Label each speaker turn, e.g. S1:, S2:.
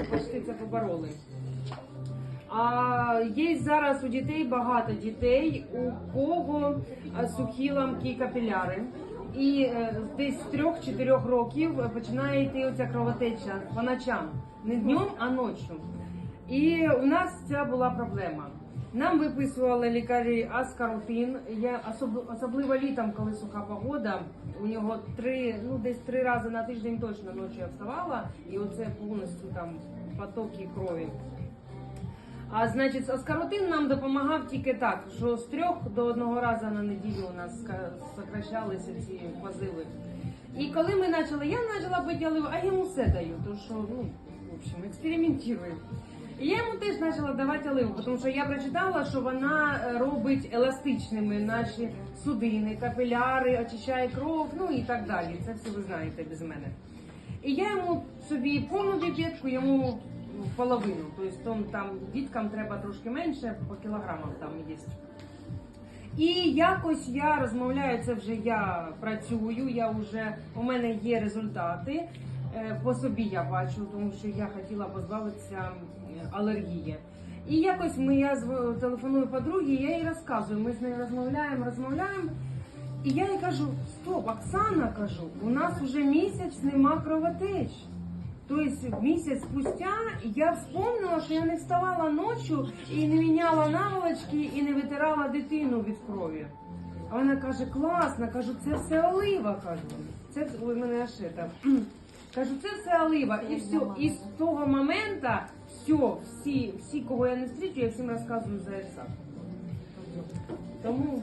S1: вже почти це побороли. А є зараз у дітей багато дітей, у кого е, сухі ламки капіляри. І е, десь з 3-4 років починає йти оця кровотеча по ночам. Не днем, а ночі. І у нас ця була проблема. Нам виписували лікарі аскаротин. Я особ- особливо літом, коли суха погода. У нього три, ну десь три рази на тиждень точно ночі я вставала, і оце повністю там потоки крові. А значить, аскаротин нам допомагав тільки так, що з трьох до одного разу на неділю у нас сокращалися ці позиви. І коли ми почали, я почала пити оливу, а йому все даю, то що, ну, в общем, експериментую. І я йому теж почала давати оливу, тому що я прочитала, що вона е, робить еластичними наші судини, капіляри, очищає кров, ну і так далі. Це все ви знаєте без мене. І я йому собі повну піпетку, йому ну, половину. Тобто там, діткам треба трошки менше, по кілограмам там є. І якось я розмовляю, це вже я працюю, я вже у мене є результати. Е, По собі я бачу, тому що я хотіла позбавитися алергії. І якось ми я телефоную подругі, я їй розказую. Ми з нею розмовляємо, розмовляємо. І я їй кажу: стоп, Оксана, кажу, у нас вже місяць нема кровотеч. Тобто місяць спустя я вспомнила, що я не вставала ночі і не міняла наволочки і не витирала дитину від крові. А вона каже, класно, кажу, це все олива. кажу. Це ой, мене аж це. Кажу, це все олива. І все. І з того моменту все, всі, всі, кого я не зустрічу, я всім розказую за ЕСА. Тому